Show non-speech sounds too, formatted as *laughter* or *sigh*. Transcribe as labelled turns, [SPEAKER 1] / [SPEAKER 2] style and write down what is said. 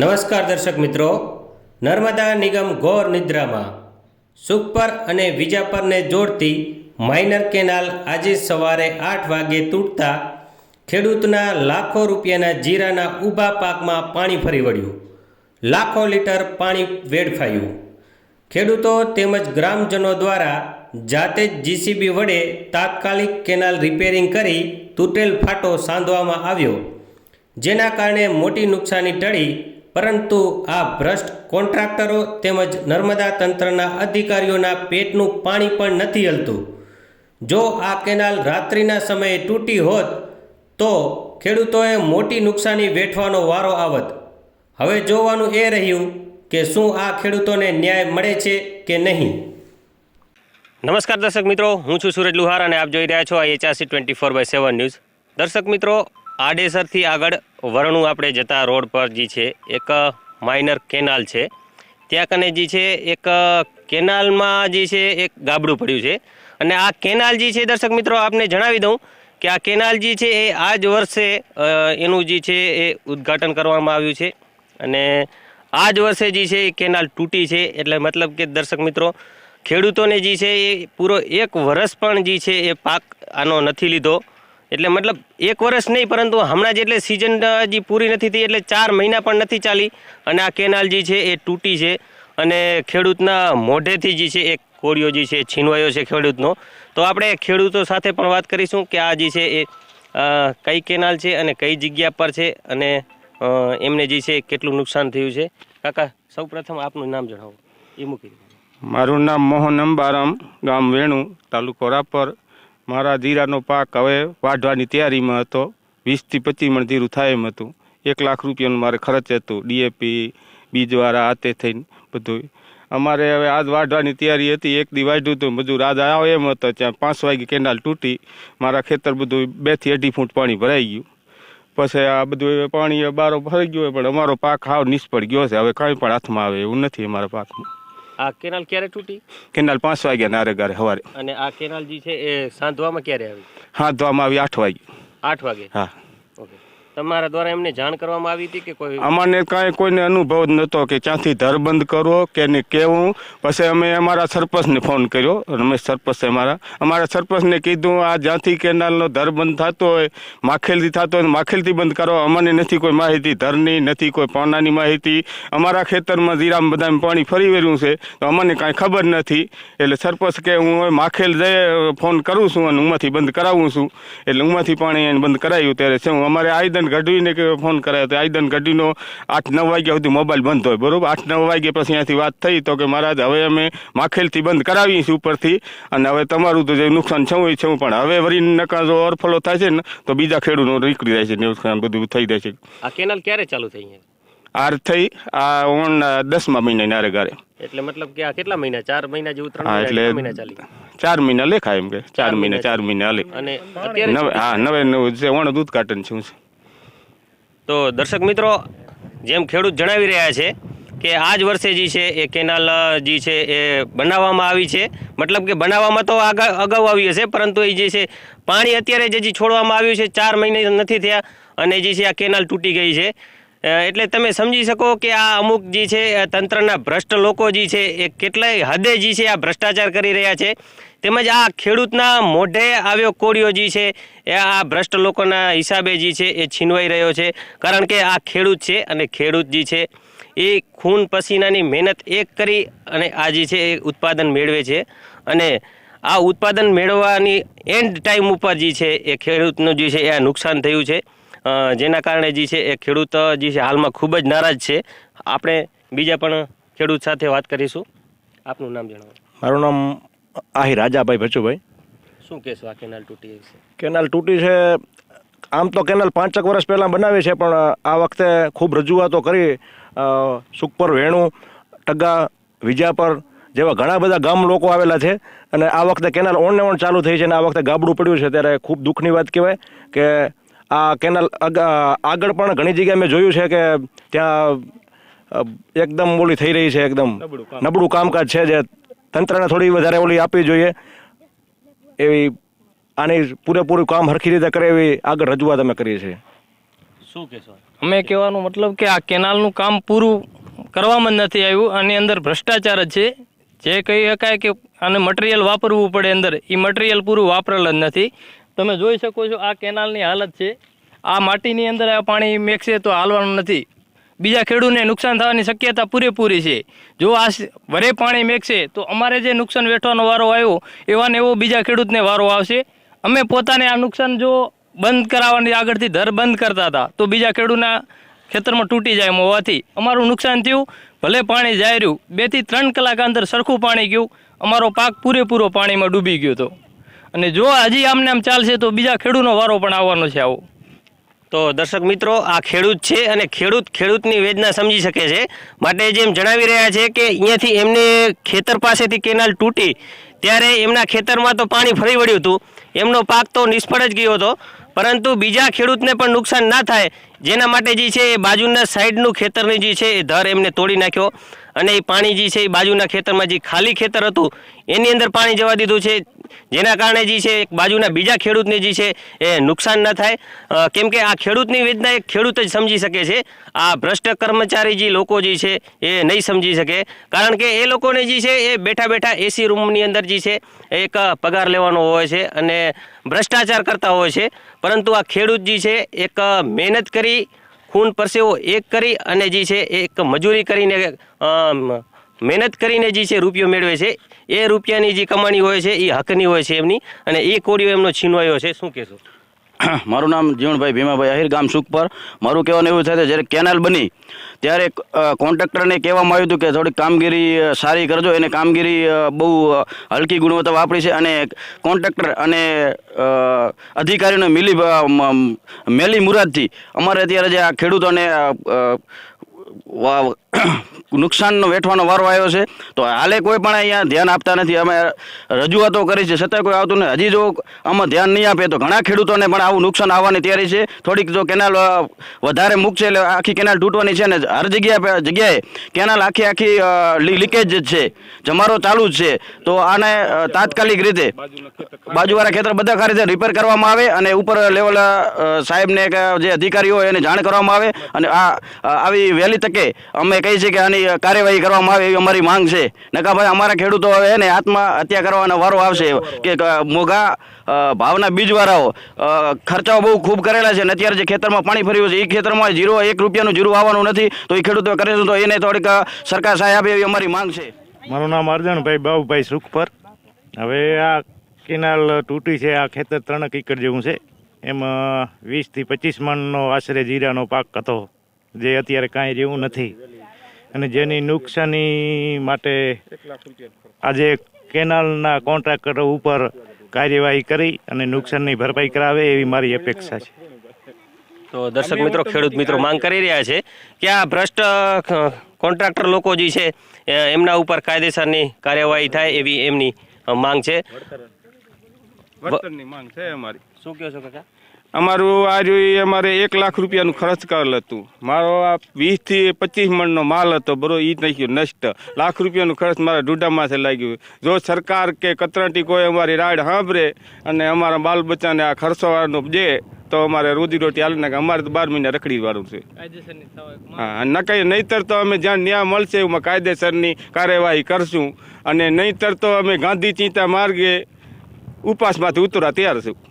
[SPEAKER 1] નમસ્કાર દર્શક મિત્રો. નર્મદા નિગમ ઘોર નિદ્રામાં. સુખપર અને વિજાપરને જોડતી માઇનર કેનાલ આજે સવારે આઠ વાગે તૂટતા ખેડૂતના લાખો રૂપિયાના જીરાના ઊભા પાકમાં પાણી ફરી વળ્યું. લાખો લીટર પાણી વેડફાયું. ખેડૂતો તેમજ ગ્રામજનો દ્વારા જાતે જ જીસીબી વડે તાત્કાલિક કેનાલ રિપેરિંગ કરી તૂટેલ ફાટો સાંધવામાં આવ્યો. જેના કારણે મોટી નુકસાની ટળી પરંતુ આ ભ્રષ્ટ કોન્ટ્રાક્ટરો તેમજ નર્મદા તંત્રના અધિકારીઓના પેટનું પાણી પણ નથી હલતું. જો આ કેનાલ રાત્રિના સમયે તૂટી હોત, તો ખેડૂતોએ મોટી નુકસાની વેઠવાનો વારો આવત. હવે જોવાનું એ રહ્યું કે શું આ ખેડૂતોને ન્યાય મળે છે કે નહીં? નમસ્કાર દર્શક મિત્રો, હું છું સુરજ લુહાર અને આપ જોઈ રહ્યા છો આ HRC twenty four by seven news. દર્શક મિત્રો આડેસરથી આગળ વરણું આપણે જતા રોડ પર જે છે, એક માઇનર કેનાલ છે. ત્યાં કને જે છે, એક કેનાલમાં જે છે, એક ગાબડું પડ્યું છે. અને આ કેનાલ જે છે, દર્શક મિત્રો, આપને જણાવી દઉં કે આ કેનાલ જે છે, એ આ જ વર્ષે એનું જે છે, એ ઉદ્ઘાટન કરવામાં આવ્યું છે. અને આ જ વર્ષે જે છે, એ કેનાલ તૂટી છે. એટલે મતલબ કે દર્શક મિત્રો, ખેડૂતોને જે છે, એ પૂરો એક વર્ષ પણ જે છે, એ પાક આનો નથી લીધો. એટલે મતલબ એક વર્ષ નહીં, પરંતુ હમણાં જ એટલે સિઝન જે પૂરી નથી થઈ, એટલે ચાર મહિના પણ નથી ચાલી. અને આ કેનાલ જે છે એ તૂટી છે અને ખેડૂતના મોઢેથી જે છે એ કોળિયો જે છે છીનવાયો છે ખેડૂતનો. તો આપણે ખેડૂતો સાથે પણ વાત કરીશું કે આ જે છે એ કઈ કેનાલ છે અને કઈ જગ્યા પર છે અને એમને જે છે કેટલું નુકસાન થયું છે. કાકા, સૌ આપનું નામ જણાવો. એ મૂકી.
[SPEAKER 2] મારું નામ મોહન અંબારામ, ગામ વેણુ, તાલુકો રાપર. મારા જીરાનો પાક હવે વાઢવાની તૈયારીમાં હતો. વીસથી પચીસ મણ જીરું થાય એમ હતું. એક લાખ રૂપિયાનું મારે ખર્ચ હતું. ડીએપી, બીજવાળા હાથે થઈને બધું. અમારે હવે આજ વાઢવાની તૈયારી હતી. એક દી વાઢ્યું હતું. બધું રાજ આવે એમ હતો. ત્યાં પાંચ વાગે કેનાલ તૂટી. મારા ખેતર બધું બેથી અઢી ફૂટ પાણી ભરાઈ ગયું. પછી આ બધું પાણી બારો ભરાઈ ગયો પણ અમારો પાક હાવ નિષ્ફળ ગયો છે. હવે કાંઈ પણ હાથમાં આવે એવું નથી અમારા પાકમાં.
[SPEAKER 1] આ કેનાલ ક્યારે તૂટી?
[SPEAKER 2] કેનાલ પાંચ વાગ્યા નારે ગારે સવારે
[SPEAKER 1] અને આ કેનાલ જે છે એ સાંધવામાં ક્યારે આવી?
[SPEAKER 2] સાંધવામાં આવી આઠ વાગે
[SPEAKER 1] આઠ વાગે?
[SPEAKER 2] હા.
[SPEAKER 1] ઓકે. તમારા દ્વારા એમને જાણ કરવામાં આવી હતી કે કોઈ
[SPEAKER 2] અમારને કાંઈ કોઈને અનુભવ જ નહોતો કે ક્યાંથી ધર બંધ કરવો કે ને કેવું. પછી અમે અમારા સરપંચને ફોન કર્યો. રમેશ સરપંચ અમારા અમારા સરપંચને કીધું, આ જ્યાંથી કેનાલનો ધર બંધ થતો હોય, માખેલથી થતો હોય, માખેલથી બંધ કરો. અમને નથી કોઈ માહિતી, ધરની નથી કોઈ પાણાની માહિતી. અમારા ખેતરમાં જીરામ બધા પાણી ફરી વર્યું છે. તો અમને કાંઈ ખબર નથી. એટલે સરપંચ કે હું માખેલ જઈ ફોન કરું છું અને ઉમાંથી બંધ કરાવું છું. એટલે ઉમાંથી પાણી એને બંધ કરાવ્યું ત્યારે શું અમારે આયદન ગઢવીને કે ફોન કરાયો તો આયદન ગઢવીનો આઠ નવ વાગ્યા સુધી મોબાઈલ બંધ હોય બરોબર? આઠ નવ વાગ્યા પછી અહીંયાથી વાત થઈ તો કે મહારાજ હવે અમે માખેલથી બંધ કરાવીએ છીએ ઉપરથી અને હવે તમારું તો જે નુકસાન હોય છે. પણ હવે વરી નકા જો ઓરફલો થાય છે ને તો બીજા ખેડૂતો નીકળી જાય છે નુકસાન બધું થઈ જાય છે.
[SPEAKER 1] આ કેનાલ ક્યારે ચાલુ થઈ
[SPEAKER 2] આર થઈ આ ઓણ દસમા મહિના નારે ગારે.
[SPEAKER 1] એટલે મતલબ કે આ કેટલા મહિના? ચાર મહિના જેવું ત્રણ મહિના
[SPEAKER 2] એટલે
[SPEAKER 1] મહિના ચાલી?
[SPEAKER 2] ચાર મહિના લેખાય એમ કે. ચાર મહિના ચાર મહિના હાલે
[SPEAKER 1] અને
[SPEAKER 2] હા નવે નવ ઓણ ઉદઘાટન છે છે.
[SPEAKER 1] તો દર્શક મિત્રો, જેમ ખેડૂત જણાવી રહ્યા છે કે આ જ વર્ષે જે છે એ કેનાલ જે છે એ બનાવવામાં આવી છે. મતલબ કે બનાવવામાં તો અગાઉ આવી હશે, પરંતુ એ જે છે પાણી અત્યારે જે છોડવામાં આવ્યું છે, ચાર મહિને નથી થયા અને જે છે આ કેનાલ તૂટી ગઈ છે. એટલે તમે સમજી શકો કે આ અમુક જે છે તંત્રના ભ્રષ્ટ લોકો જે છે, એ કેટલાય હદે જે છે આ ભ્રષ્ટાચાર કરી રહ્યા છે. તેમજ આ ખેડૂતના મોઢે આવ્યો કોળિયો જે છે, એ આ ભ્રષ્ટ લોકોના હિસાબે જે છે, એ છીનવાઈ રહ્યો છે. કારણ કે આ ખેડૂત છે અને ખેડૂત જે છે, એ ખૂન પસીનાની મહેનત એક કરી અને આ જે છે, એ ઉત્પાદન મેળવે છે. અને આ ઉત્પાદન મેળવવાની એન્ડ ટાઈમ ઉપર જે છે, એ ખેડૂતનું જે છે, એ નુકસાન થયું છે. જેના કારણે જે છે એ ખેડૂત જે છે હાલમાં ખૂબ જ નારાજ છે. આપણે બીજા પણ ખેડૂત સાથે વાત કરીશું. આપનું નામ જણાવો.
[SPEAKER 3] મારું નામ આહી રાજાભાઈ ભચુભાઈ.
[SPEAKER 1] શું કહેશો આ કેનાલ તૂટી છે
[SPEAKER 3] કેનાલ તૂટી છે. આમ તો કેનાલ પાંચેક વર્ષ પહેલાં બનાવી છે પણ આ વખતે ખૂબ રજૂઆતો કરી સુખપર વેણુ ટગા વિજાપર જેવા ઘણા બધા ગામ લોકો આવેલા છે. અને આ વખતે કેનાલ ઓણને ઓણ ચાલુ થઈ છે અને આ વખતે ગાબડું પડ્યું છે. ત્યારે ખૂબ દુઃખની વાત કહેવાય કે આ કેનાલ આગળ પણ ઘણી જગ્યાએ મેં જોયું છે કે ત્યાં એકદમ ઓલી થઈ રહી છે એકદમ. નબળું કામકાજ છે જે તંત્રને થોડી વધારે ઓલી આપવી જોઈએ. એવી આની પૂરેપૂરું કામ હરખી રીતે કરે એવી આગળ રજૂઆત અમે કરીએ છીએ.
[SPEAKER 1] શું કહેશો?
[SPEAKER 4] અમે કહેવાનું મતલબ કે આ કેનાલનું કામ પૂરું કરવામાં જ નથી આવ્યું. આની અંદર ભ્રષ્ટાચાર જ છે. જે કહી શકાય કે આને મટીરિયલ વાપરવું પડે અંદર. એ મટીરિયલ પૂરું વાપરેલ જ નથી. તમે જોઈ શકો છો આ કેનાલની હાલત છે. આ માટીની અંદર આ પાણી મેકશે તો હાલવાનું નથી. બીજા ખેડૂતને નુકસાન થવાની શક્યતા પૂરેપૂરી છે. જો આ વરે પાણી મેકશે તો અમારે જે નુકસાન વેઠવાનો વારો આવ્યો એવા ને એવો બીજા ખેડૂતને વારો આવશે. અમે પોતાને આ નુકસાન જો બંધ કરાવવાની આગળથી ધર બંધ કરતા હતા, તો બીજા ખેડૂતના ખેતરમાં તૂટી જાય એમ હોવાથી અમારું નુકસાન થયું. ભલે પાણી જાય રહ્યું બેથી ત્રણ કલાક અંદર સરખું પાણી ગયું. અમારો પાક પૂરેપૂરો પાણીમાં ડૂબી ગયો હતો. અને જો હજી આમને આમ ચાલશે તો બીજા ખેડૂતનો વારો પણ આવવાનો છે આવો.
[SPEAKER 1] તો દર્શક મિત્રો, આ ખેડૂત છે અને ખેડૂત ખેડૂતની વેદના સમજી શકે છે. માટે જેમ જણાવી રહ્યા છે કે અહીંયાથી એમને ખેતર પાસેથી કેનાલ તૂટી, ત્યારે એમના ખેતરમાં તો પાણી ફરી વળ્યું હતું. એમનો પાક તો નિષ્ફળ જ ગયો હતો. પરંતુ બીજા ખેડૂતને પણ નુકસાન ના થાય. જેના માટે જે છે એ બાજુના સાઈડનું ખેતરની જે છે એ ધર એમને તોડી નાખ્યો. અને એ પાણી જે છે એ બાજુના ખેતરમાં જે ખાલી ખેતર હતું, એની અંદર પાણી જવા દીધું છે. જેના કારણે જે છે બાજુના બીજા ખેડૂતને જે છે એ નુકસાન ન થાય. કેમ કે આ ખેડૂતની વેદના એક ખેડૂત જ સમજી શકે છે. આ ભ્રષ્ટ કર્મચારી જે લોકો જે છે એ નહીં સમજી શકે. કારણ કે એ લોકોને જે છે એ બેઠા બેઠા એસી રૂમની અંદર જે છે એક પગાર લેવાનો હોય છે અને ભ્રષ્ટાચાર કરતા હોય છે. પરંતુ આ ખેડૂત જે છે એક મહેનત કરી ખૂન પરસેવો એક કરી અને જે છે એક મજૂરી કરીને મહેનત કરીને જે છે રૂપિયો મેળવે છે. એ રૂપિયાની જે કમાણી હોય છે, એ હકની હોય છે એમની અને એ કોડીઓ એમનો છીનવાયો છે. શું કહેશો? *clears throat*
[SPEAKER 5] મારું નામ જીવણભાઈ ભીમાભાઈ આહિર, ગામ સુખપર. મારું કહેવાનું એવું થાય જ્યારે કેનાલ બની, ત્યારે કોન્ટ્રાક્ટરને કહેવામાં આવ્યું હતું કે થોડીક કામગીરી સારી કરજો. એને કામગીરી બહુ હલકી ગુણવત્તા વાપરી છે અને કોન્ટ્રાક્ટર અને અધિકારીને મિલી મેલી મુરાદથી. અમારે અત્યારે જે આ ખેડૂતોને *coughs* નુકસાનનો વેઠવાનો વારો આવ્યો છે. તો હાલે કોઈ પણ અહીંયા ધ્યાન આપતા નથી. અમે રજૂઆતો કરી છે. છતાં કોઈ આવતું નથી. હજી જો આમાં ધ્યાન નહીં આપે તો ઘણા ખેડૂતોને પણ આવું નુકસાન આવવાની તૈયારી છે. થોડીક જો કેનાલ વધારે વધારે મૂકશે એટલે આખી કેનાલ તૂટવાની છે ને હર જગ્યાએ જગ્યાએ કેનાલ આખી આખી લીકેજ જ છે. જમારો ચાલુ જ છે. તો આને તાત્કાલિક રીતે બાજુવાળા ખેતર બધા ખરી રીતે રિપેર કરવામાં આવે અને ઉપર લેવલ સાહેબને જે અધિકારીઓ એને જાણ કરવામાં આવે અને આ આવી વહેલી તકે અમે કહીએ છે કે આની કાર્યવાહી કરવામાં આવે એવી અમારી માંગ છે. નકા ભાઈ, અમારા ખેડૂતો હવે એને આત્મહત્યા કરવાનો વારો આવશે. કે મોંઘા ભાવના બીજવાળાઓ ખર્ચાઓ બહુ ખૂબ કરેલા છે અને અત્યારે જે ખેતરમાં પાણી ફર્યું છે, એ ખેતરમાં જીરો, એક રૂપિયાનું જીરું આવવાનું નથી, તો એ ખેડૂતો કરે છે, તો એને થોડીક સરકાર સહાય આપે એવી અમારી માંગ છે.
[SPEAKER 6] મારું નામ અર્જણભાઈ બાબુભાઈ સુખપર. હવે આ કેનાલ તૂટી છે, આ ખેતર ત્રણ એકર જેવું છે. એમાં વીસથી પચીસ મણનો આશરે જીરાનો પાક હતો, જે અત્યારે કાંઈ જેવું નથી. અને જેની નુકસાની માટે આજે કેનાલના કોન્ટ્રાક્ટરો ઉપર કાર્યવાહી કરી અને નુકસાનની ભરપાઈ કરાવે એવી મારી અપેક્ષા છે.
[SPEAKER 1] તો દર્શક મિત્રો ખેડૂત મિત્રો માંગ કરી રહ્યા છે કે આ ભ્રષ્ટ કોન્ટ્રાક્ટર લોકો જે છે એ એમના ઉપર કાયદેસરની કાર્યવાહી થાય એવી એમની માંગ છે.
[SPEAKER 2] માંગ છે અમારી.
[SPEAKER 1] શું કહો છો કાકા?
[SPEAKER 2] અમારું આ જોઈએ અમારે એક લાખ રૂપિયાનું ખર્ચ કરેલ હતું. મારો આ વીસથી પચીસ મણનો માલ હતો બરો એ નહીં ગયો નષ્ટ. લાખ રૂપિયાનું ખર્ચ મારા ડૂડામાંથી લાગ્યું. જો સરકાર કે કતરાટી કોઈ અમારી રાડ સાંભળે અને અમારા બાલ બચ્ચાને આ ખર્ચવાનો દે તો અમારે રોજી રોટી હાલે નાખે. અમારે તો બાર મહિના રખડી વાળું છે હા નકાઈ નહીતર તો અમે જ્યાં ન્યાય મળશે એમાં કાયદેસરની કાર્યવાહી કરશું. અને નહીતર તો અમે ગાંધી ચિંતા માર્ગે ઉપાસમાંથી ઉતરા તૈયાર છું